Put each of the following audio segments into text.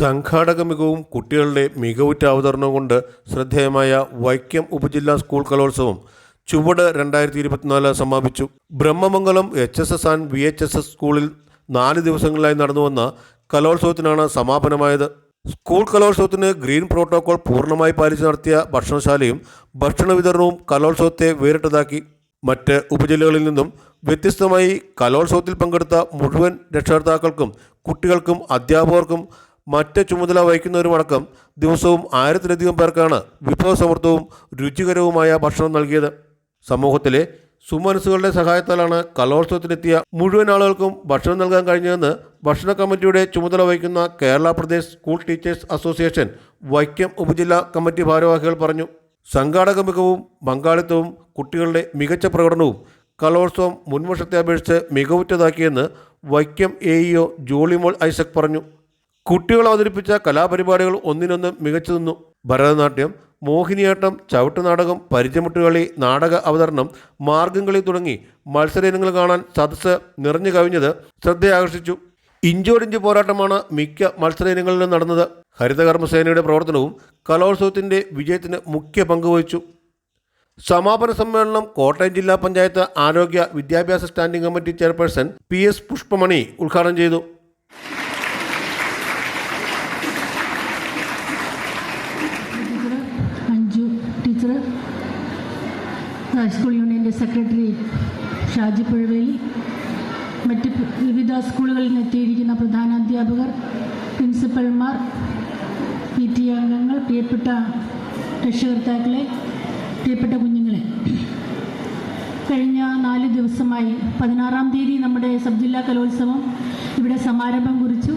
സംഘാടക മികവും കുട്ടികളുടെ മികവുറ്റ അവതരണവും കൊണ്ട് ശ്രദ്ധേയമായ വൈക്കം ഉപജില്ലാ സ്കൂൾ കലോത്സവം ചുവട് രണ്ടായിരത്തി ഇരുപത്തിനാല് സമാപിച്ചു. Brahmamangalam H S S and V H S S സ്കൂളിൽ നാല് ദിവസങ്ങളിലായി നടന്നുവന്ന കലോത്സവത്തിനാണ് സമാപനമായത്. സ്കൂൾ കലോത്സവത്തിന് ഗ്രീൻ പ്രോട്ടോകോൾ പൂർണമായി പാലിച്ച് നടത്തിയ ഭക്ഷണശാലയും ഭക്ഷണ വിതരണവും കലോത്സവത്തെ വേറിട്ടതാക്കി. മറ്റ് ഉപജില്ലകളിൽ നിന്നും വ്യത്യസ്തമായി കലോത്സവത്തിൽ പങ്കെടുത്ത മുഴുവൻ രക്ഷകർത്താക്കൾക്കും കുട്ടികൾക്കും അധ്യാപകർക്കും മറ്റ് ചുമതല വഹിക്കുന്നവരുമടക്കം ദിവസവും ആയിരത്തിലധികം പേർക്കാണ് വിഭവസമൃദ്ധവും രുചികരവുമായ ഭക്ഷണം നൽകിയത്. സമൂഹത്തിലെ സുമനസ്സുകളുടെ സഹായത്താലാണ് കലോത്സവത്തിനെത്തിയ മുഴുവൻ ആളുകൾക്കും ഭക്ഷണം നൽകാൻ കഴിഞ്ഞതെന്ന് ഭക്ഷണ കമ്മിറ്റിയുടെ ചുമതല വഹിക്കുന്ന Kerala Pradesh school teachers association Vaikom ഉപജില്ലാ കമ്മിറ്റി ഭാരവാഹികൾ പറഞ്ഞു. സംഘാടക മികവും പങ്കാളിത്തവും കുട്ടികളുടെ മികച്ച പ്രകടനവും കലോത്സവം മുൻവർഷത്തെ അപേക്ഷിച്ച് മികവുറ്റതാക്കിയെന്ന് Vaikom A E O Jollymol Isaac പറഞ്ഞു. കുട്ടികൾ അവതരിപ്പിച്ച കലാപരിപാടികൾ ഒന്നിനൊന്ന് മികച്ചു നിന്നു. ഭരതനാട്യം മോഹിനിയാട്ടം ചവിട്ടുനാടകം പരിചമുട്ടുകളി നാടക അവതരണം മാർഗംകളി തുടങ്ങി മത്സര ഇനങ്ങൾ കാണാൻ സദസ്സ് നിറഞ്ഞു കവിഞ്ഞത് ശ്രദ്ധയാകർഷിച്ചു. ഇഞ്ചോടിഞ്ച് പോരാട്ടമാണ് മിക്ക മത്സര ഇനങ്ങളിലും നടന്നത്. ഹരിതകർമ്മസേനയുടെ പ്രവർത്തനവും കലോത്സവത്തിന്റെ വിജയത്തിന് മുഖ്യ പങ്കുവഹിച്ചു സമാപന സമ്മേളനം കോട്ടയം ജില്ലാ പഞ്ചായത്ത് ആരോഗ്യ വിദ്യാഭ്യാസ standing committee chairperson P S Pushpamani ഉദ്ഘാടനം ചെയ്തു teacher Anju teacher high school യൂണിയന്റെ സെക്രട്ടറി ഷാജി പുഴവേലി മറ്റ് വിവിധ സ്കൂളുകളിൽ എത്തിയിരിക്കുന്ന പ്രധാന അധ്യാപകർ പ്രിൻസിപ്പൽമാർ പി ടി അംഗങ്ങൾ പ്രിയപ്പെട്ട രക്ഷകർത്താക്കളെ പ്രിയപ്പെട്ട കുഞ്ഞുങ്ങളെ. കഴിഞ്ഞ നാല് ദിവസമായി പതിനാറാം തീയതി നമ്മുടെ സബ് ജില്ലാ കലോത്സവം ഇവിടെ സമാരംഭം കുറിച്ചു.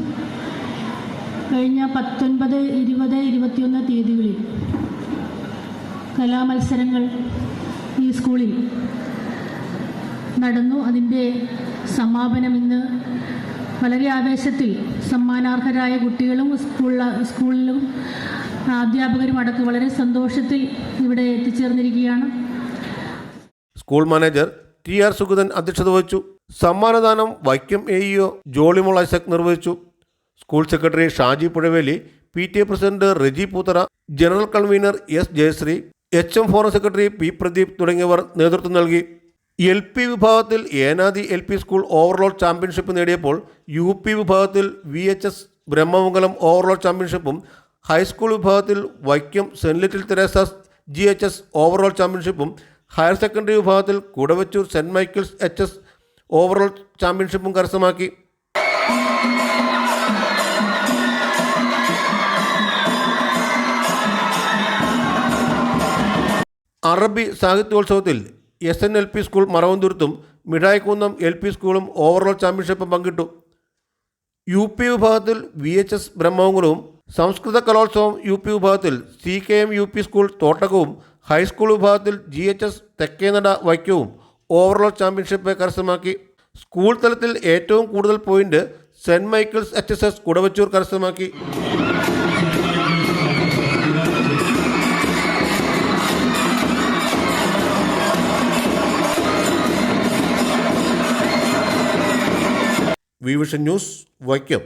കഴിഞ്ഞ പത്തൊൻപത് ഇരുപത് ഇരുപത്തിയൊന്ന് തീയതികളിൽ കലാമത്സരങ്ങൾ ഈ സ്കൂളിൽ നടന്നു. അതിന്റെ സമാപനം ഇന്ന് വളരെ ആവേശത്തിൽ സമ്മാനാർഹരായ കുട്ടികളും സ്കൂൾ സ്കൂളിലും അധ്യാപകരും അടക്കം വളരെ സന്തോഷത്തിൽ ഇവിടെ എത്തിച്ചേർന്നിരിക്കുകയാണ്. School manager T R Sugathan അധ്യക്ഷത വഹിച്ചു. സമ്മാനദാനം Vaikom A E O Jollymol Isaac നിർവഹിച്ചു. School secretary Shaji Puzhaveli P T A president Reji Poothara general convener S Jayasree H M forum secretary P Pradeep തുടങ്ങിയവർ നേതൃത്വം നൽകി. L P വിഭാഗത്തിൽ Enadi L P school overall championship നേടിയപ്പോൾ U P വിഭാഗത്തിൽ V H S Brahmamangalam overall ചാമ്പ്യൻഷിപ്പും high school വിഭാഗത്തിൽ Vaikom saint little Theresa's G H S overall ചാമ്പ്യൻഷിപ്പും higher secondary വിഭാഗത്തിൽ Kudavechoor saint Michael's H S overall ചാമ്പ്യൻഷിപ്പും കരസ്ഥമാക്കി. അറബി സാഹിത്യോത്സവത്തിൽ S N L P school മറവന്തുരുത്തും Mithayikunnam L P സ്കൂളും overall ചാമ്പ്യൻഷിപ്പും പങ്കിട്ടു. U P വിഭാഗത്തിൽ V H S ബ്രഹ്മകുലവും സംസ്കൃത കലോത്സവം യു പി വിഭാഗത്തിൽ C K M U P school തോട്ടകവും high school വിഭാഗത്തിൽ ജി എച്ച് എസ് തെക്കേനട വൈക്കവും ഓവറോൾ ചാമ്പ്യൻഷിപ്പ് കരസ്ഥമാക്കി. സ്കൂൾ തലത്തിൽ ഏറ്റവും കൂടുതൽ point saint Michael's H S S Kudavechoor കരസ്ഥമാക്കി. V vision news Vaikom.